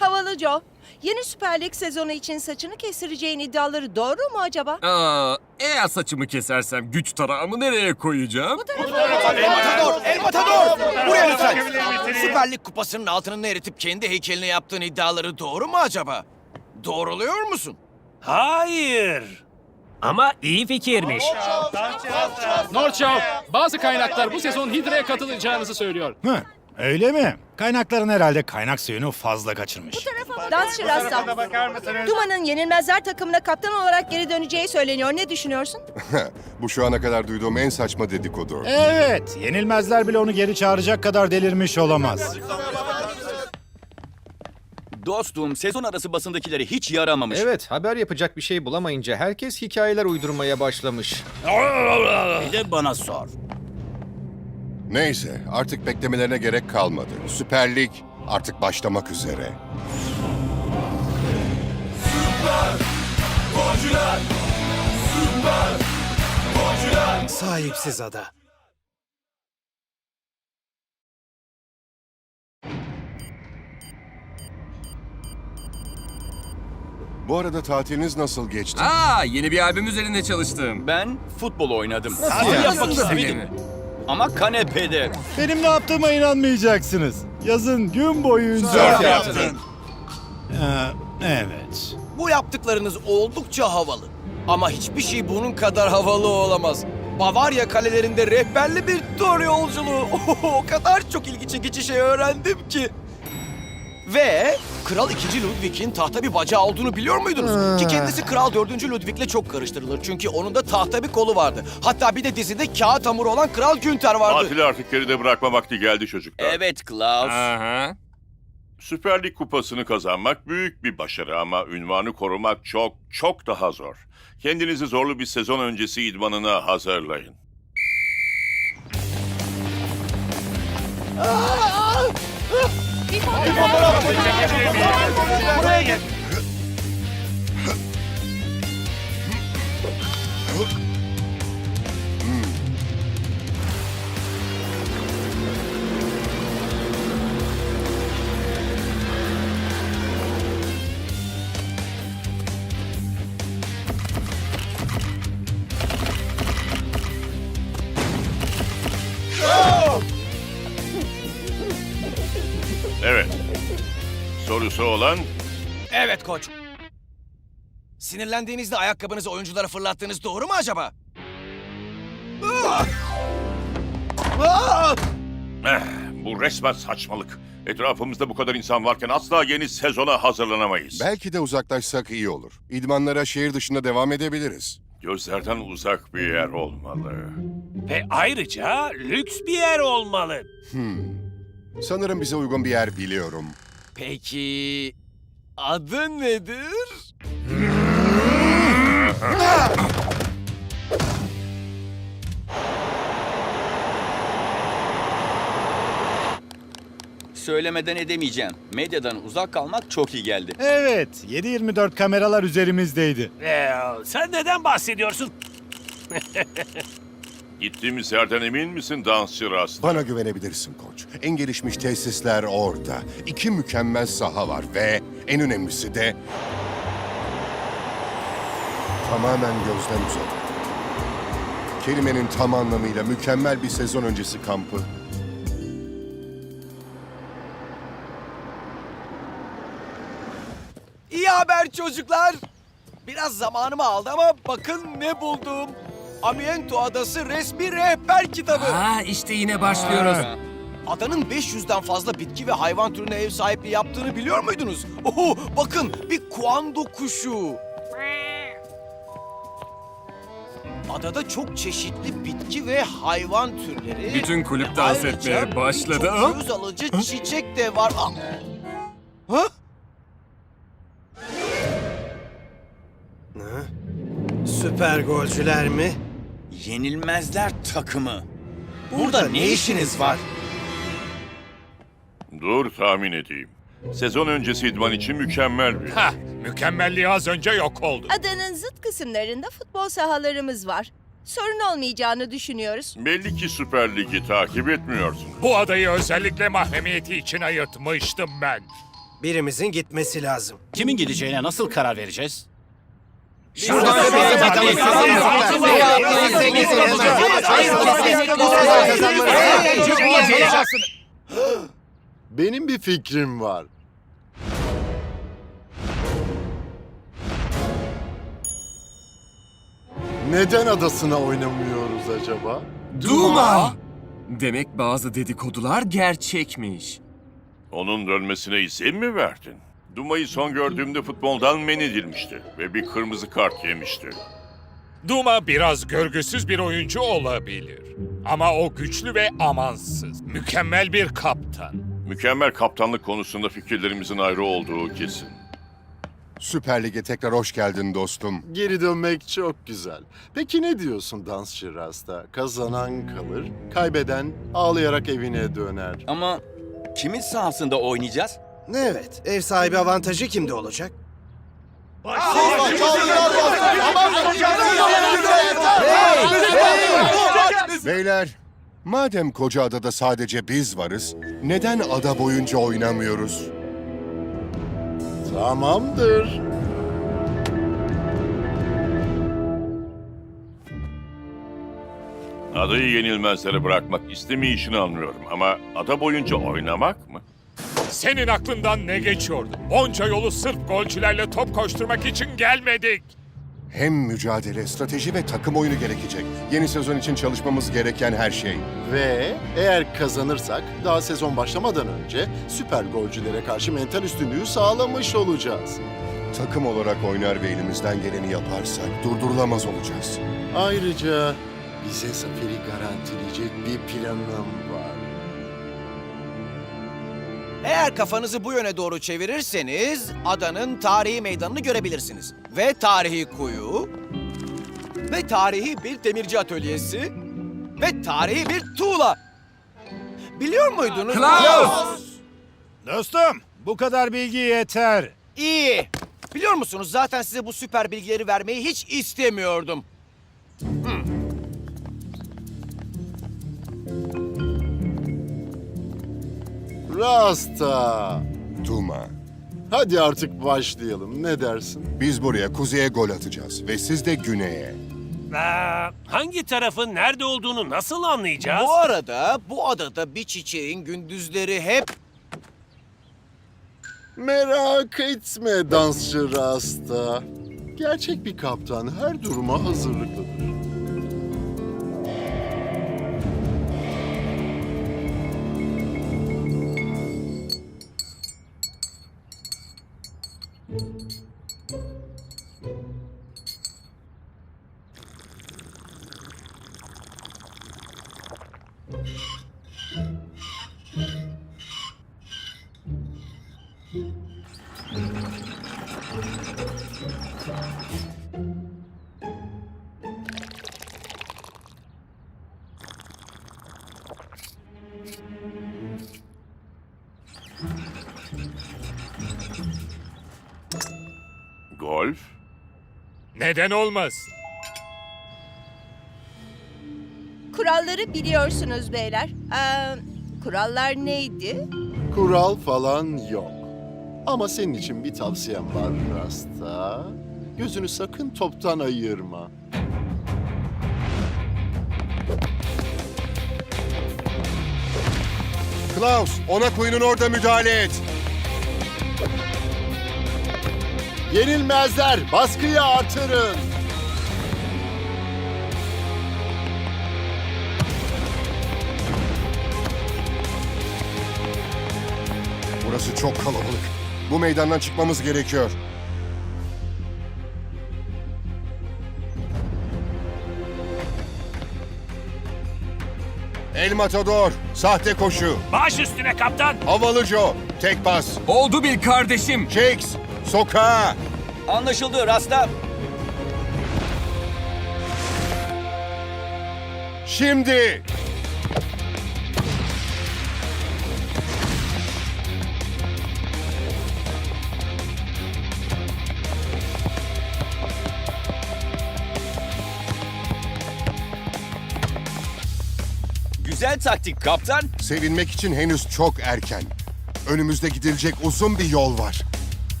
Havalı Joe. Yeni Süper Lig sezonu için saçını kestireceğin iddiaları doğru mu acaba? Aa, eğer saçımı kesersem güç tarağımı nereye koyacağım? El Matador! El Matador! Buraya lütfen! Süper Lig kupasının altını eritip kendi heykeline yaptığın iddiaları doğru mu acaba? Doğruluyor musun? Hayır. Ama iyi fikirmiş. Norçov, bazı kaynaklar bu sezon Hidra'ya katılacağınızı söylüyor. Hı, öyle mi? Kaynakların herhalde kaynak suyunu fazla kaçırmış. Dansçı Rasta. Duma'nın yenilmezler takımına kaptan olarak geri döneceği söyleniyor. Ne düşünüyorsun? Bu şu ana kadar duyduğum en saçma dedikodu. Evet, yenilmezler bile onu geri çağıracak kadar delirmiş olamaz. Dostum sezon arası basındakileri hiç yaramamış. Evet, haber yapacak bir şey bulamayınca herkes hikayeler uydurmaya başlamış. Bir de bana sor. Neyse, artık beklemelerine gerek kalmadı. Süper Lig artık başlamak üzere. Sahipsiz ada. Bu arada tatiliniz nasıl geçti? Aa, yeni bir albüm üzerinde çalıştım. Ben futbol oynadım. yani? yapmak Nasıl istemedim. Ama kanepede. Benim ne yaptığıma inanmayacaksınız. Yazın gün boyunca... yaptın. Ee, evet. Bu yaptıklarınız oldukça havalı. Ama hiçbir şey bunun kadar havalı olamaz. Bavarya kalelerinde rehberli bir tur yolculuğu. o kadar çok ilgi çekici şey öğrendim ki. Ve Kral 2. Ludwig'in tahta bir bacağı olduğunu biliyor muydunuz? Ki kendisi Kral 4. Ludwig'le çok karıştırılır. Çünkü onun da tahta bir kolu vardı. Hatta bir de dizide kağıt hamuru olan Kral Günter vardı. Tatili artık geride bırakma vakti geldi çocuklar. Evet Klaus. Aha. Süper Lig kupasını kazanmak büyük bir başarı ama ünvanı korumak çok çok daha zor. Kendinizi zorlu bir sezon öncesi idmanına hazırlayın. Evet. Olan Evet koç. Sinirlendiğinizde ayakkabınızı oyunculara fırlattığınız doğru mu acaba? Ah! Ah! eh, bu resmen saçmalık. Etrafımızda bu kadar insan varken asla yeni sezona hazırlanamayız. Belki de uzaklaşsak iyi olur. İdmanlara şehir dışında devam edebiliriz. Gözlerden uzak bir yer olmalı. Ve ayrıca lüks bir yer olmalı. Sanırım bize uygun bir yer biliyorum. Peki adı nedir? Söylemeden edemeyeceğim. Medyadan uzak kalmak çok iyi geldi. Evet, 7-24 kameralar üzerimizdeydi. Ee, sen neden bahsediyorsun? Gittiğimiz yerden emin misin dansçı Rast? Bana güvenebilirsin koç. En gelişmiş tesisler orada. İki mükemmel saha var ve en önemlisi de... Tamamen gözden uzak. Kelimenin tam anlamıyla mükemmel bir sezon öncesi kampı. İyi haber çocuklar. Biraz zamanımı aldı ama bakın ne buldum. Amiento Adası resmi rehber kitabı. Aa, işte yine başlıyoruz. Adanın 500'den fazla bitki ve hayvan türüne ev sahipliği yaptığını biliyor muydunuz? Oho, bakın bir kuando kuşu. Adada çok çeşitli bitki ve hayvan türleri. Bütün kulüp dans Ayrıca etmeye başladı. birçok göz alıcı çiçek de var. Aa! Ha? Süper golcüler mi? Yenilmezler takımı. Burada ne işiniz var? Dur tahmin edeyim. Sezon öncesi idman için mükemmel bir. Hah, mükemmelliği az önce yok oldu. Adanın zıt kısımlarında futbol sahalarımız var. sorun olmayacağını düşünüyoruz. Belli ki Süper Lig'i takip etmiyorsun. Bu adayı özellikle mahremiyeti için ayırtmıştım ben. Birimizin gitmesi lazım. Kimin gideceğine nasıl karar vereceğiz? Benim bir fikrim var. Neden adasına oynamıyoruz acaba? Duma! Demek bazı dedikodular gerçekmiş. Onun dönmesine izin mi verdin? Duma'yı son gördüğümde futboldan men edilmişti ve bir kırmızı kart yemişti. Duma biraz görgüsüz bir oyuncu olabilir. Ama o güçlü ve amansız. Mükemmel bir kaptan. Mükemmel kaptanlık konusunda fikirlerimizin ayrı olduğu kesin. Süper Lig'e tekrar hoş geldin dostum. Geri dönmek çok güzel. Peki ne diyorsun dansçı Rasta? Kazanan kalır, kaybeden ağlayarak evine döner. Ama kimin sahasında oynayacağız? Evet, ev sahibi avantajı kimde olacak? Beyler, madem koca adada sadece biz varız, neden ada boyunca oynamıyoruz? Tamamdır. Adayı yenilmezlere bırakmak istemeyişini anlıyorum ama ada boyunca oynamak mı? Senin aklından ne geçiyordu? Onca yolu sırf golcülerle top koşturmak için gelmedik. Hem mücadele, strateji ve takım oyunu gerekecek. Yeni sezon için çalışmamız gereken her şey. Ve eğer kazanırsak daha sezon başlamadan önce süper golcülere karşı mental üstünlüğü sağlamış olacağız. Takım olarak oynar ve elimizden geleni yaparsak durdurulamaz olacağız. Ayrıca bize zaferi garantileyecek bir planım var. Eğer kafanızı bu yöne doğru çevirirseniz adanın tarihi meydanını görebilirsiniz. Ve tarihi kuyu, ve tarihi bir demirci atölyesi, ve tarihi bir tuğla. Biliyor muydunuz? Klaus! Dostum, bu kadar bilgi yeter. İyi. Biliyor musunuz zaten size bu süper bilgileri vermeyi hiç istemiyordum. Rasta. Duma, Hadi artık başlayalım. Ne dersin? biz buraya kuzeye gol atacağız ve siz de güneye. hangi tarafın nerede olduğunu nasıl anlayacağız? Bu arada bu adada bir çiçeğin gündüzleri hep Merak etme dansçı Rasta. Gerçek bir kaptan her duruma hazırlıklıdır. Neden olmaz? Kuralları biliyorsunuz beyler. Ee, kurallar neydi? Kural falan yok. Ama senin için bir tavsiyem var Rasta. Gözünü sakın toptan ayırma. Klaus, ona kuyunun orada müdahale et. Yenilmezler, baskıyı artırın. Burası çok kalabalık. Bu meydandan çıkmamız gerekiyor. El Matador, sahte koşu, Baş üstüne kaptan. havalı Joe, tek pas, Oldu bil kardeşim. Shakes, sokağa. Anlaşıldı Rasta. Şimdi. Güzel taktik kaptan. Sevinmek için henüz çok erken. Önümüzde gidilecek uzun bir yol var.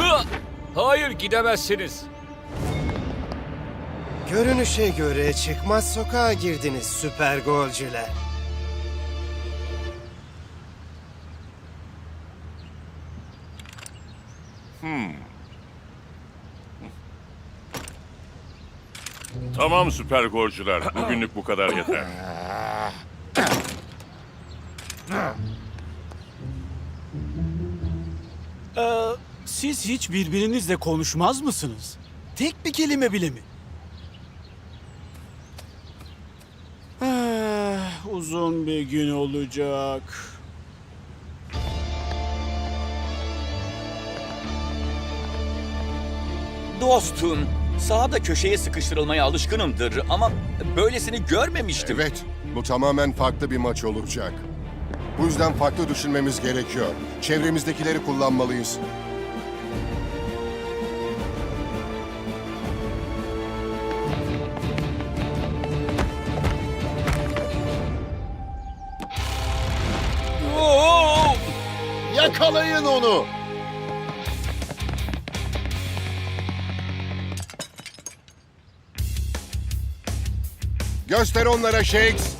Hı! Hayır gidemezsiniz. Görünüşe göre çıkmaz sokağa girdiniz süper golcüler. Tamam süper golcüler. Bugünlük bu kadar yeter. Siz hiç birbirinizle konuşmaz mısınız? Tek bir kelime bile mi? Ah, uzun bir gün olacak. Dostum, sahada köşeye sıkıştırılmaya alışkınımdır ama böylesini görmemiştim. Evet, bu tamamen farklı bir maç olacak. Bu yüzden farklı düşünmemiz gerekiyor. Çevremizdekileri kullanmalıyız. Yakalayın onu! Göster onlara Shakes.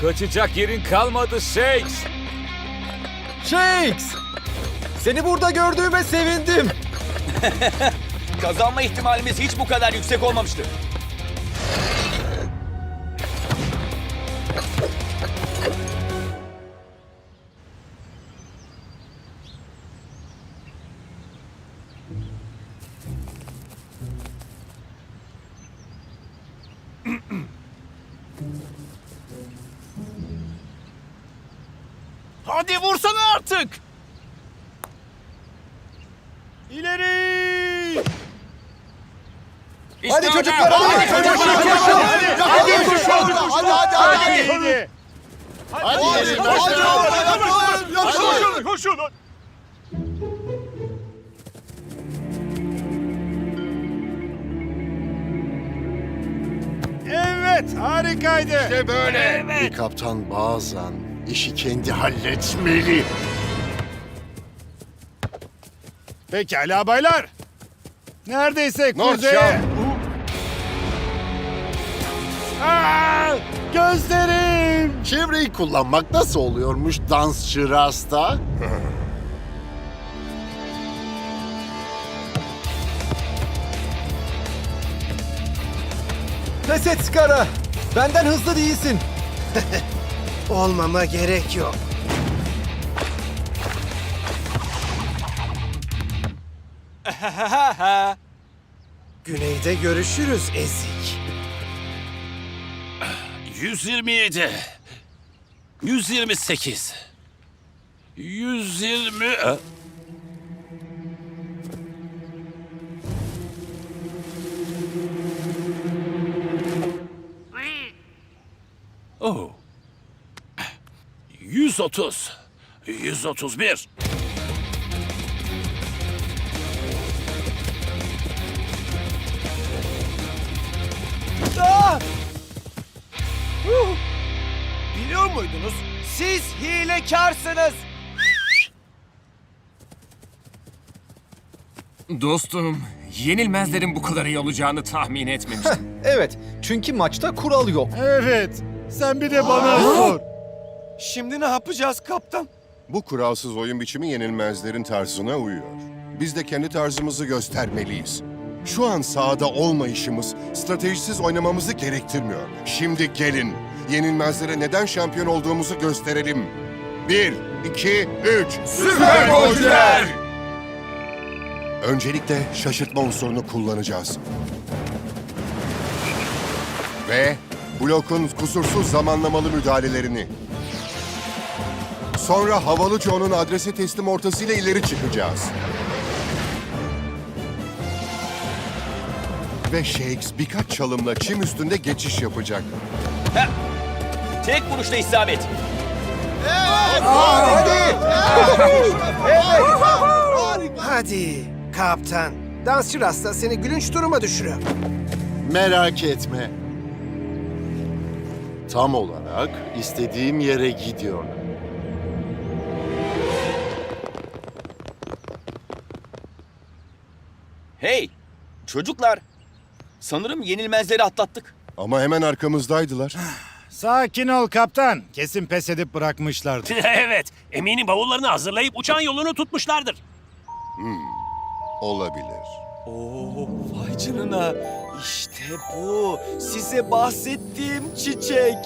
Kaçacak yerin kalmadı Shakes. Shakes! Seni burada gördüğüme sevindim. Kazanma ihtimalimiz hiç bu kadar yüksek olmamıştı. Hadi vursana artık! İleri! Hadi çocuklar Hadi çocuklar, hadi! Hadi, hadi, hadi, hadi! Hadi, hadi, hadi! Evet, harikaydı. İşte böyle. Bir kaptan bazen işi kendi halletmeli. Pekala baylar. Neredeyse North kuzeye. Aa, gözlerim. Çevreyi kullanmak nasıl oluyormuş dansçı Rasta? Pes et Skara. Benden hızlı değilsin. Olmama gerek yok. Güneyde görüşürüz ezik. 127. 128. 120. Ha? Oh. 130. 131. Muydunuz? Siz hilekarsınız. Dostum, yenilmezlerin bu kadar iyi olacağını tahmin etmemiştim. Evet, çünkü maçta kural yok. Evet. Sen bir de bana sor. Şimdi ne yapacağız kaptan? Bu kuralsız oyun biçimi yenilmezlerin tarzına uyuyor. Biz de kendi tarzımızı göstermeliyiz. Şu an sahada olmayışımız stratejisiz oynamamızı gerektirmiyor. Şimdi gelin, yenilmezlere neden şampiyon olduğumuzu gösterelim. Bir, iki, üç, süper golcüler! Öncelikle şaşırtma unsurunu kullanacağız. Ve blokun kusursuz zamanlamalı müdahalelerini. Sonra havalı John'un adrese teslim ortasıyla ileri çıkacağız. Ve Shakes birkaç çalımla çim üstünde geçiş yapacak. Tek vuruşta isabet. Hadi kaptan. Dansçı Rasta seni gülünç duruma düşürüyor. Merak etme. Tam olarak istediğim yere gidiyorlar. Hey çocuklar. Sanırım yenilmezleri atlattık. Ama hemen arkamızdaydılar. Sakin ol kaptan. Kesin pes edip bırakmışlardı. evet, eminim bavullarını hazırlayıp uçan yolunu tutmuşlardır. Olabilir. Oo, vay canına. İşte bu. Size bahsettiğim çiçek.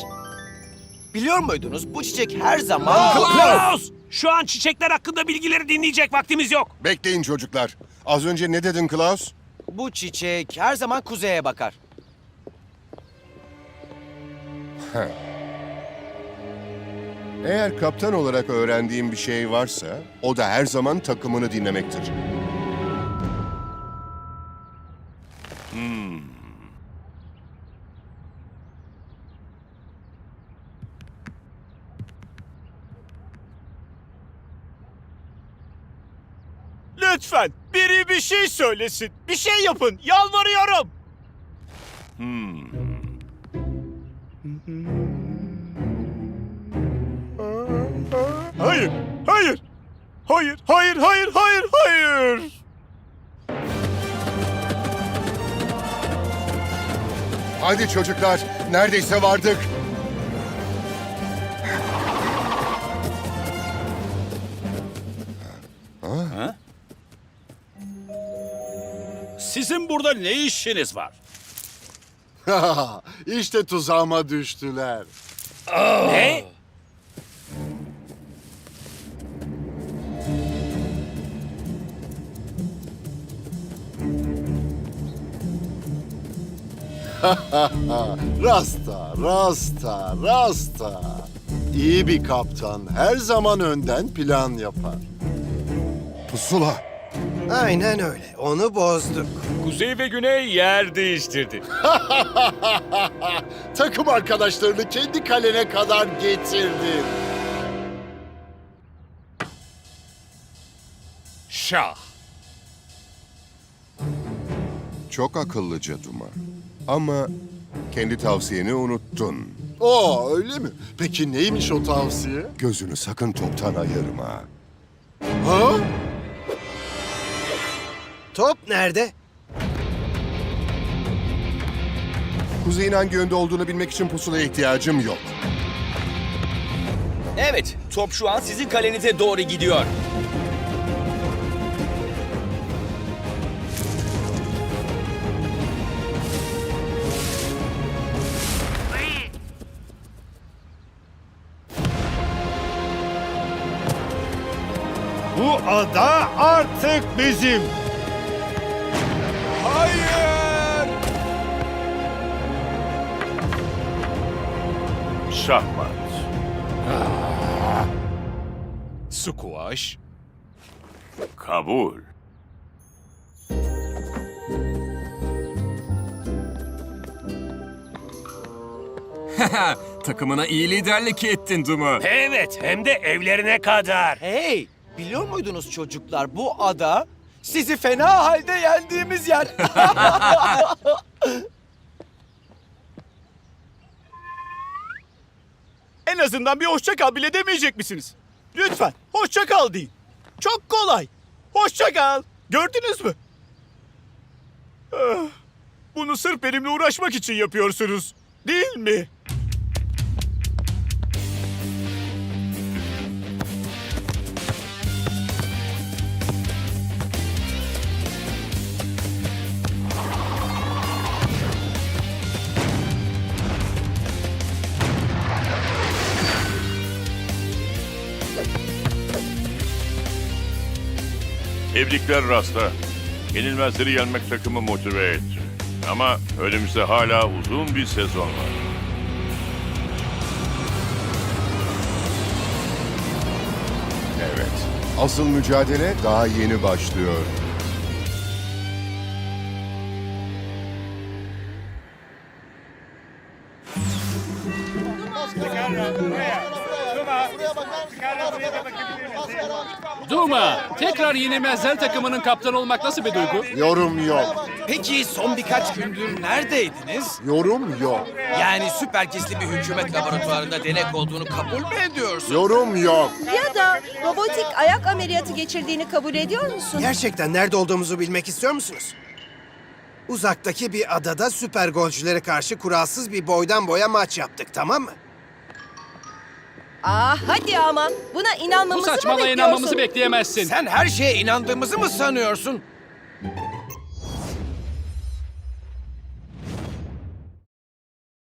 Biliyor muydunuz bu çiçek her zaman... Klaus! Şu an çiçekler hakkında bilgileri dinleyecek vaktimiz yok. Bekleyin çocuklar. Az önce ne dedin Klaus? Bu çiçek her zaman kuzeye bakar. Eğer kaptan olarak öğrendiğim bir şey varsa, o da her zaman takımını dinlemektir. Lütfen biri bir şey söylesin. Bir şey yapın. Yalvarıyorum. Hayır, hayır. Hayır, hayır, hayır, hayır, hayır. Hadi çocuklar, neredeyse vardık. Sizin burada ne işiniz var? işte tuzağıma düştüler. Ne? Rasta, rasta, rasta. İyi bir kaptan her zaman önden plan yapar. Pusula. Aynen öyle. Onu bozduk. Kuzey ve güney yer değiştirdi. Takım arkadaşlarını kendi kalene kadar getirdin. Şah. Çok akıllıca Duman. Ama kendi tavsiyeni unuttun. Oo öyle mi? Peki neymiş o tavsiye? Gözünü sakın toptan ayırma. Ha? Top nerede? Kuzeyin hangi yönde olduğunu bilmek için pusulaya ihtiyacım yok. Evet top şu an sizin kalenize doğru gidiyor. Bu ada artık bizim. Şahmat. Squash. Kabul. Takımına iyi liderlik ettin Dumu. Evet, hem de evlerine kadar. Hey, biliyor muydunuz çocuklar bu ada sizi fena halde yendiğimiz yer. en azından bir hoşça kal bile demeyecek misiniz? Lütfen hoşça kal deyin. Çok kolay. Hoşça kal. Gördünüz mü? Ah, Bunu sırf benimle uğraşmak için yapıyorsunuz. Değil mi? Tebrikler Rasta. Yenilmezleri yenmek takımı motive etti. Ama önümüzde hala uzun bir sezon var. Evet. Asıl mücadele daha yeni başlıyor. Duma, tekrar yenilmezler takımının kaptanı olmak nasıl bir duygu? Yorum yok. Peki son birkaç gündür neredeydiniz? Yorum yok. Yani süper gizli bir hükümet laboratuvarında denek olduğunu kabul mü ediyorsun? Yorum yok. Ya da robotik ayak ameliyatı geçirdiğini kabul ediyor musun? Gerçekten nerede olduğumuzu bilmek istiyor musunuz? Uzaktaki bir adada süper golcülere karşı kuralsız bir boydan boya maç yaptık tamam mı? Aa hadi ama buna Bu inanmamızı mı saçmalığa bekliyorsun? inanmamızı bekleyemezsin. Sen her şeye inandığımızı mı sanıyorsun?